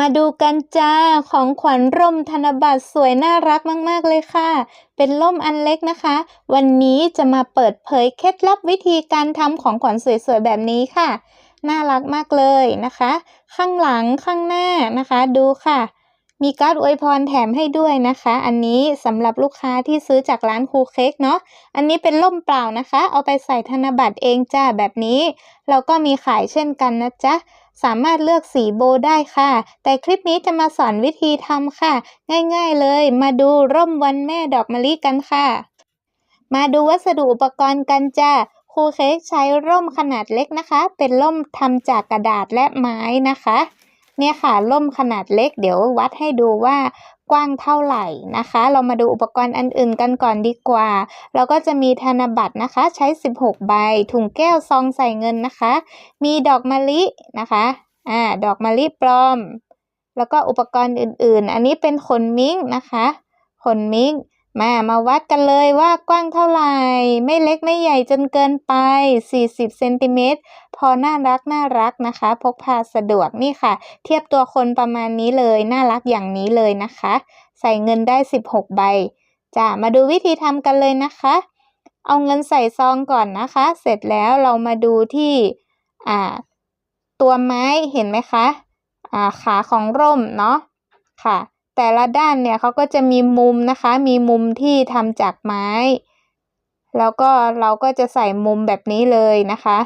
มาดูกันจ้าของขวัญร่มธนบัตรสวยน่ารักมากๆเลยค่ะ เป็นร่มอันเล็กนะคะ วันนี้จะมาเปิดเผยเคล็ดลับวิธีการทำของขวัญสวยๆแบบนี้ค่ะ น่ารักมากเลยนะคะ ข้างหลังข้างหน้านะคะ ดูค่ะ มีการ์ดอวยพรแถมให้ด้วยนะคะ อันนี้สำหรับลูกค้าที่ซื้อจากร้านครูเค้กเนาะอันนี้เป็นร่มเปล่านะคะ เอาไปใส่ธนบัตรเองจ้าแบบนี้เราก็มีขายเช่นกันนะจ๊ะสามารถเลือกสีโบได้ค่ะ แต่คลิปนี้จะมาสอนวิธีทำค่ะ ง่ายๆเลย มาดูร่มวันแม่ดอกมะลิกันค่ะ มาดูวัสดุอุปกรณ์กันจ้าครูเค้กใช้ร่มขนาดเล็กนะคะ เป็นร่มทำจากกระดาษและไม้นะคะ เนี่ยค่ะร่มขนาดเล็ก เดี๋ยววัดให้ดูว่ากว้างเท่าไหร่นะคะ เรามาดูอุปกรณ์อันอื่นกันก่อนดีกว่า เราก็จะมีธนบัตรนะคะใช้ 16 ใบ ถุงแก้วซองใส่เงินนะคะ มีดอกมะลินะคะอ่าดอกมะลิปลอม แล้วก็อุปกรณ์อื่นๆ อันนี้เป็นขนมิ้งนะคะขนมิ้ง มามาวัดกันเลยว่ากว้างเท่าไหร่ ไม่เล็กไม่ใหญ่จนเกินไป 40เซนติเมตรพอน่ารักน่ารักนะคะ พกพาสะดวกนี่ค่ะ เทียบตัวคนประมาณนี้เลย น่ารักอย่างนี้เลยนะคะ ใส่เงินได้ 16 ใบจ้ะมาดูวิธีทำกันเลยนะคะ เอาเงินใส่ซองก่อนนะคะ เสร็จแล้วเรามาดูที่อ่าตัวไม้เห็นไหมคะอ่าขาของร่มเนาะค่ะ แต่ละด้านเนี่ยเขาก็จะมีมุมนะคะ มีมุมที่ทำจากไม้ แล้วก็เราก็จะใส่มุมแบบนี้เลยนะคะ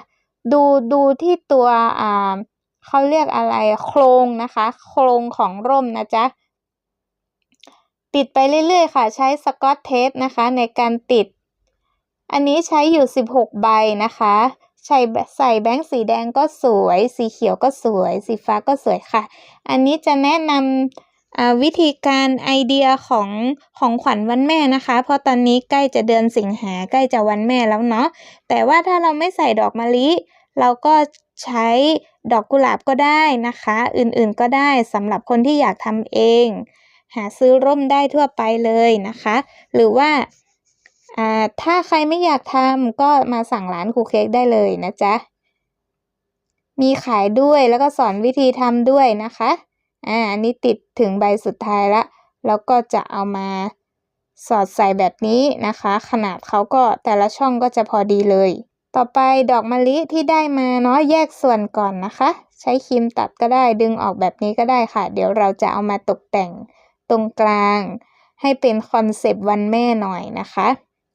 ดูดูที่ตัวอ่าเขาเรียกอะไรโครงนะคะ โครงของร่มนะจ๊ะติดไปเรื่อยๆ ค่ะ ใช้สกอตเทปนะคะ ในการติด อันนี้ใช้อยู่ 16 ใบนะคะ ใส่ใส่แบงค์สีแดงก็สวย สีเขียวก็สวย สีฟ้าก็สวยค่ะ อันนี้จะแนะนำ วิธีการไอเดียของของขวัญวันแม่นะคะ เพราะตอนนี้ใกล้จะเดือนสิงหาใกล้จะวันแม่แล้วเนาะแต่ว่าถ้าเราไม่ใส่ดอกมะลิ เราก็ใช้ดอกกุหลาบก็ได้นะคะ อื่นๆก็ได้สำหรับคนที่อยากทำเอง หาซื้อร่มได้ทั่วไปเลยนะคะ หรือว่าถ้าใครไม่อยากทำก็มาสั่งร้านครูเค้กได้เลยนะจ๊ะมีขายด้วยแล้วก็สอนวิธีทำด้วยนะคะ อ่าอันนี้ติดถึงใบสุดท้ายละแล้วก็จะเอามาสอดใส่แบบนี้นะคะ ขนาดเขาก็แต่ละช่องก็จะพอดีเลย ต่อไปดอกมะลิที่ได้มาเนาะแยกส่วนก่อนนะคะ ใช้ครีมตัดก็ได้ดึงออกแบบนี้ก็ได้ค่ะ เดี๋ยวเราจะเอามาตกแต่งตรงกลาง ให้เป็นคอนเซปต์วันแม่หน่อยนะคะ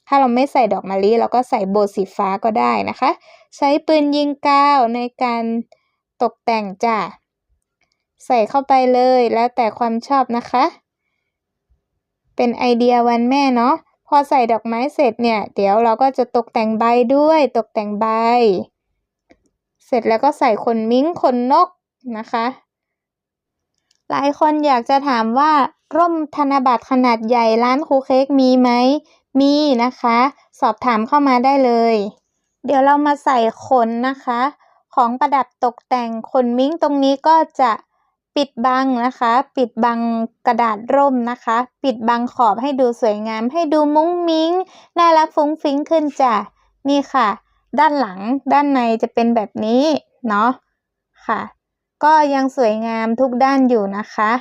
ถ้าเราไม่ใส่ดอกมะลิเราก็ใส่โบสีฟ้าก็ได้นะคะ ใช้ปืนยิงกาวในการตกแต่งจ้ะ ใส่เข้าไปเลยแล้วแต่ความชอบนะคะ เป็นไอเดียวันแม่เนาะพอใส่ดอกไม้เสร็จเนี่ย เดี๋ยวเราก็จะตกแต่งใบด้วยตกแต่งใบ เสร็จแล้วก็ใส่ขนมิ้งขนนกนะคะ หลายคนอยากจะถามว่า ร่มธนบัตรขนาดใหญ่ร้านคูเค้กมีไหมมีนะคะ สอบถามเข้ามาได้เลย เดี๋ยวเรามาใส่ขนนะคะ ของประดับตกแต่งขนมิ้งตรงนี้ก็จะ ปิดบังนะคะ ปิดบังกระดาษร่มนะคะ ปิดบังขอบให้ดูสวยงาม ให้ดูมุ้งมิ้ง น่ารักฟุ้งฟิ้งขึ้นจ้ะ นี่ค่ะ ด้านหลังด้านในจะเป็นแบบนี้ เนาะ ค่ะ ก็ยังสวยงามทุกด้านอยู่นะคะ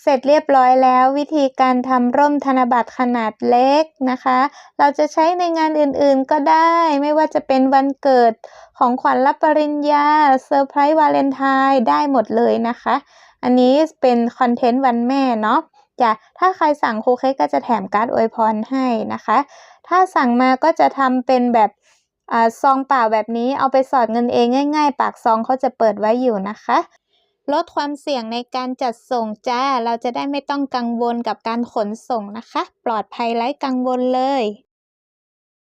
เสร็จเรียบร้อยแล้ววิธีการทำร่มธนบัตรขนาดเล็กนะคะ เราจะใช้ในงานอื่นๆก็ได้ ไม่ว่าจะเป็นวันเกิดของขวัญรับปริญญาเซอร์ไพรส์วาเลนไทน์ได้หมดเลยนะคะ อันนี้เป็นคอนเทนต์วันแม่เนาะจะถ้าใครสั่งครูเค้กก็จะแถมการ์ดอวยพรให้นะคะ ถ้าสั่งมาก็จะทำเป็นแบบอ่าซองเปล่าแบบนี้เอาไปสอดเงินเองง่าย ๆ ปากซองเขาจะเปิดไว้อยู่นะคะ ลดความเสี่ยงในการจัดส่งจ้า เราจะได้ไม่ต้องกังวลกับการขนส่งนะคะ ปลอดภัยไร้กังวลเลย